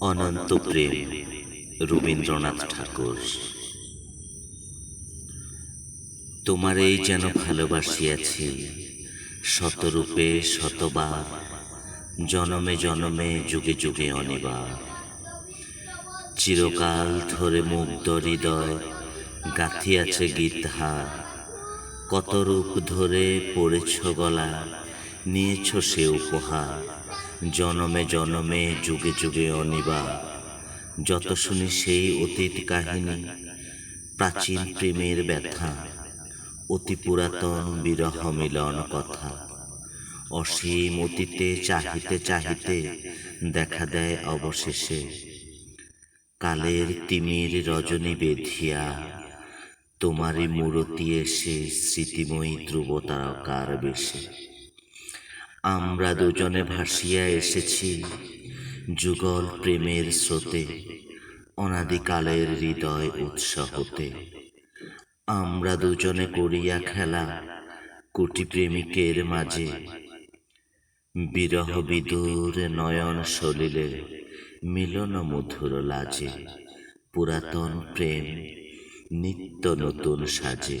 অনন্ত প্রেম। রবীন্দ্রনাথ ঠাকুর। তোমার এই যেন ভালোবাসিয়াছি শতরূপে শতবার, জনমে জনমে, যুগে যুগে অনিবার। চিরকাল ধরে মুগ্ধ হৃদয় গাথিয়াছে গীতহার কত রূপ ধরে পড়েছ গলা, নিয়েছ সে উপহার। জনমে জনমে, যুগে যুগে অনিবার যত শুনি সেই অতীত কাহিনী, প্রাচীন প্রেমের ব্যথা, অতি পুরাতন বিরহ মিলন কথা। অসীম অতীতে চাহিতে চাহিতে দেখা দেয় অবশেষে। কালের তিমির রজনী বেধিয়া, তোমারই মূরতি এসে স্মৃতিময়ী ধ্রুবতারকার বেশে। আমরা দুজনে ভাসিয়া এসেছি যুগল প্রেমের স্রোতে অনাদিকালের হৃদয় উৎসাহতে। আমরা দুজনে করিয়া খেলা কোটি প্রেমিকের মাঝে। বিরহ বিদুর নয়ন সলিলে মিলন মধুর লাজে। পুরাতন প্রেম নিত্য নতুন সাজে।